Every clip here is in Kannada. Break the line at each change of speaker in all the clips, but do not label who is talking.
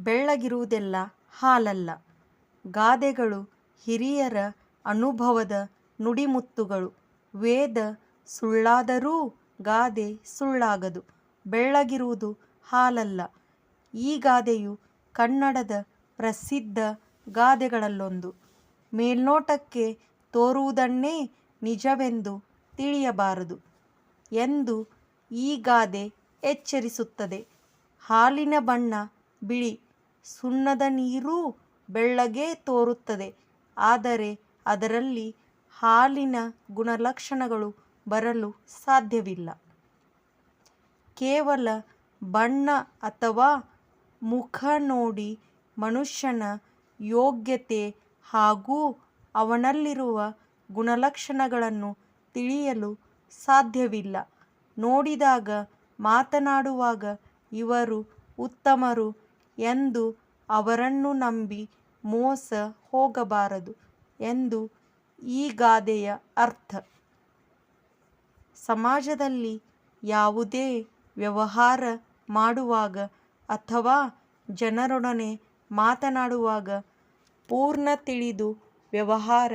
ಬೆಳ್ಳಗಿರುವುದೆಲ್ಲ ಹಾಲಲ್ಲ. ಗಾದೆಗಳು ಹಿರಿಯರ ಅನುಭವದ ನುಡಿಮುತ್ತುಗಳು. ವೇದ ಸುಳ್ಳಾದರೂ ಗಾದೆ ಸುಳ್ಳಾಗದು. ಬೆಳ್ಳಗಿರುವುದು ಹಾಲಲ್ಲ. ಈ ಗಾದೆಯು ಕನ್ನಡದ ಪ್ರಸಿದ್ಧ ಗಾದೆಗಳಲ್ಲೊಂದು. ಮೇಲ್ನೋಟಕ್ಕೆ ತೋರುವುದನ್ನೇ ನಿಜವೆಂದು ತಿಳಿಯಬಾರದು ಎಂದು ಈ ಗಾದೆ ಎಚ್ಚರಿಸುತ್ತದೆ. ಹಾಲಿನ ಬಣ್ಣ ಬಿಳಿ. ಸುಣ್ಣದ ನೀರೂ ಬೆಳ್ಳಗೆ ತೋರುತ್ತದೆ. ಆದರೆ ಅದರಲ್ಲಿ ಹಾಲಿನ ಗುಣಲಕ್ಷಣಗಳು ಬರಲು ಸಾಧ್ಯವಿಲ್ಲ. ಕೇವಲ ಬಣ್ಣ ಅಥವಾ ಮುಖ ನೋಡಿ ಮನುಷ್ಯನ ಯೋಗ್ಯತೆ ಹಾಗೂ ಅವನಲ್ಲಿರುವ ಗುಣಲಕ್ಷಣಗಳನ್ನು ತಿಳಿಯಲು ಸಾಧ್ಯವಿಲ್ಲ. ನೋಡಿದಾಗ ಮಾತನಾಡುವಾಗ ಇವರು ಉತ್ತಮರು ಎಂದು ಅವರನ್ನು ನಂಬಿ ಮೋಸ ಹೋಗಬಾರದು ಎಂದು ಈ ಗಾದೆಯ ಅರ್ಥ. ಸಮಾಜದಲ್ಲಿ ಯಾವುದೇ ವ್ಯವಹಾರ ಮಾಡುವಾಗ ಅಥವಾ ಜನರೊಡನೆ ಮಾತನಾಡುವಾಗ ಪೂರ್ಣ ತಿಳಿದು ವ್ಯವಹಾರ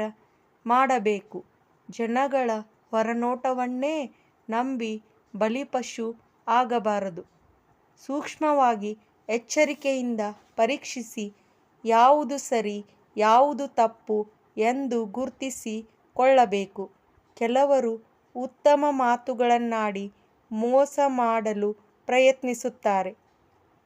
ಮಾಡಬೇಕು. ಜನಗಳ ಹೊರನೋಟವನ್ನೇ ನಂಬಿ ಬಲಿಪಶು ಆಗಬಾರದು. ಸೂಕ್ಷ್ಮವಾಗಿ ಎಚ್ಚರಿಕೆಯಿಂದ ಪರೀಕ್ಷಿಸಿ ಯಾವುದು ಸರಿ, ಯಾವುದು ತಪ್ಪು ಎಂದು ಗುರ್ತಿಸಿ ಕೊಳ್ಳಬೇಕು. ಕೆಲವರು ಉತ್ತಮ ಮಾತುಗಳನ್ನಾಡಿ ಮೋಸ ಮಾಡಲು ಪ್ರಯತ್ನಿಸುತ್ತಾರೆ.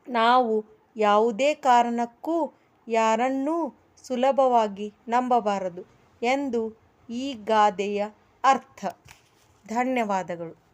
ನಾವು ಯಾವುದೇ ಕಾರಣಕ್ಕೂ ಯಾರನ್ನೂ ಸುಲಭವಾಗಿ ನಂಬಬಾರದು ಎಂದು ಈ ಗಾದೆಯ ಅರ್ಥ. ಧನ್ಯವಾದಗಳು.